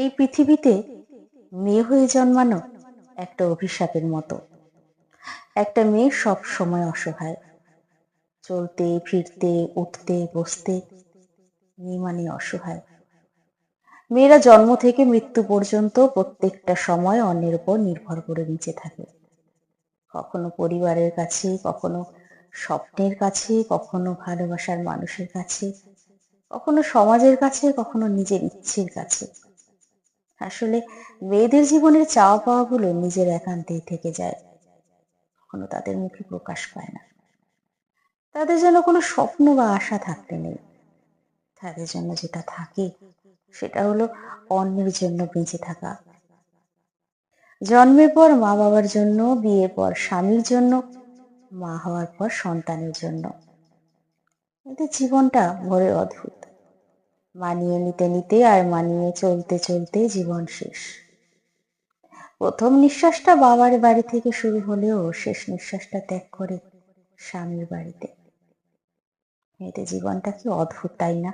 এই পৃথিবীতে মেয়ে হয়ে জন্মানো একটা অভিশাপের মতো। একটা মেয়ে সব সময় অসহায়। চলতে, ফিরতে, উঠতে, বসতে মেয়ে মানে অসহায়। মেয়েরা জন্ম থেকে মৃত্যু পর্যন্ত প্রত্যেকটা সময় অন্যের উপর নির্ভর করে নিচে থাকে। কখনো পরিবারের কাছে, কখনো স্বপ্নের কাছে, কখনো ভালোবাসার মানুষের কাছে, কখনো সমাজের কাছে, কখনো নিজের ইচ্ছের কাছে। আসলে মেয়েদের জীবনের চাওয়া পাওয়াগুলো নিজের একান্তেই থেকে যায়। কখনো তাদের মুখে প্রকাশ পায় না। তাদের যেন কোনো স্বপ্ন বা আশা থাকতে নেই। তাদের জন্য যেটা থাকে, সেটা হলো অন্যের জন্য বেঁচে থাকা। জন্মের পর মা বাবার জন্য, বিয়ের পর স্বামীর জন্য, মা হওয়ার পর সন্তানের জন্য। এদের জীবনটা ভরে অদ্ভুত। মানিয়ে নিতে নিতে আর মানিয়ে চলতে চলতে জীবন শেষ। প্রথম নিঃশ্বাসটা বাবার বাড়ি থেকে শুরু হলেও শেষ নিঃশ্বাসটা ত্যাগ করে স্বামীর বাড়িতে। মেয়েদের জীবনটা কি অদ্ভুত, তাই না?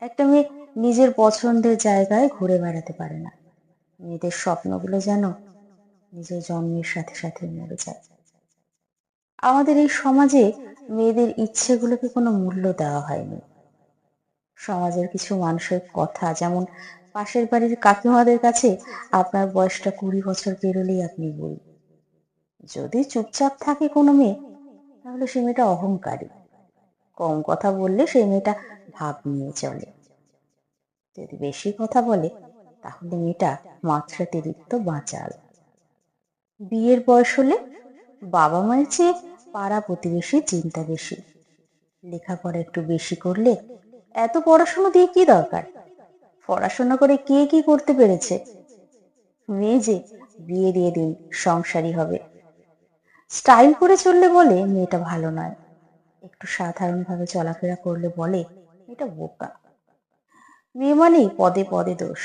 একটা মেয়ে নিজের পছন্দের জায়গায় ঘুরে বেড়াতে পারে না। মেয়েদের স্বপ্নগুলো যেন নিজের জন্মের সাথে সাথে মরে যায়। আমাদের এই সমাজে মেয়েদের ইচ্ছেগুলোকে কোনো মূল্য দেওয়া হয়নি। সমাজের কিছু মানুষের কথা। যেমন পাশের বাড়ির কাকিমাদের কাছে আপনার বয়সটা কুড়ি বছর পেরোলেই আপনি বই যদি চুপচাপ থাকে কোনো মেয়ে, তাহলে সে মেয়েটা অহংকারী। কম কথা বললে সেই মেয়েটা ভাব নিয়ে চলে। যদি বেশি কথা বলে, তাহলে মেয়েটা মাত্রাতিরিক্ত বাঁচাল। বিয়ের বয়স হলে বাবা মায়ের চেয়ে পাড়া প্রতিবেশী চিন্তা বেশি। লেখাপড়া একটু বেশি করলে এত পড়াশোনা দিয়ে কি দরকার? পড়াশোনা করে কে কি করতে পেরেছে? মেয়ে যে, বিয়ে দিয়ে দিন সংসারী হবে। স্টাইল করে চললে বলে মেয়েটা ভালো নয়। একটু সাধারণভাবে চলাফেরা করলে বলে এটা বোকা। মেয়ে মানেই পদে পদে দোষ।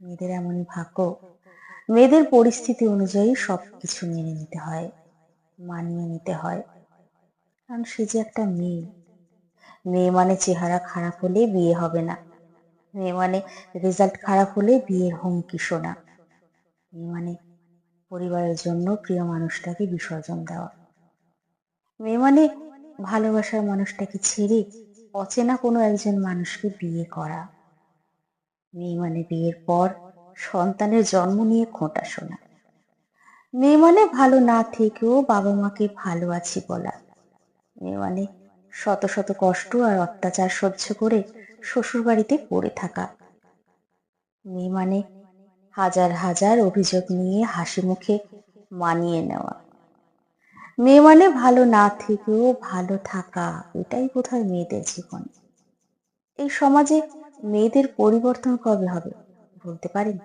মেয়েদের এমনই ভাগ্য। মেয়েদের পরিস্থিতি অনুযায়ী সবকিছু মেনে নিতে হয়, মানিয়ে নিতে হয়। কারণ সে যে একটা মেয়ে। মেয়ে মানে চেহারা খারাপ হলে বিয়ে হবে না। মেয়ে মানে রেজাল্ট খারাপ হলে বিয়ের হুমকি শোনা। মেয়ে মানে পরিবারের জন্য প্রিয় মানুষটাকে বিসর্জন দেওয়া। মেয়ে মানে ভালোবাসার মানুষটাকে ছেড়ে অচেনা কোনো একজন মানুষকে বিয়ে করা। মেয়ে মানে বিয়ের পর সন্তানের জন্ম নিয়ে খোঁটা শোনা। মেয়ে মানে ভালো না থেকেও বাবা মাকে ভালো আছি বলা। মেয়ে মানে শত শত কষ্ট আর অত্যাচার সহ্য করে শ্বশুর বাড়িতে পড়ে থাকা। মেয়ে মানে হাজার হাজার অভিযোগ নিয়ে হাসি মুখে মানিয়ে নেওয়া। মেয়ে মানে ভালো না থেকেও ভালো থাকা, এটাই বোধহয় মেয়েদের জীবন। এই সমাজে মেয়েদের পরিবর্তন কবে হবে বলতে পারেন?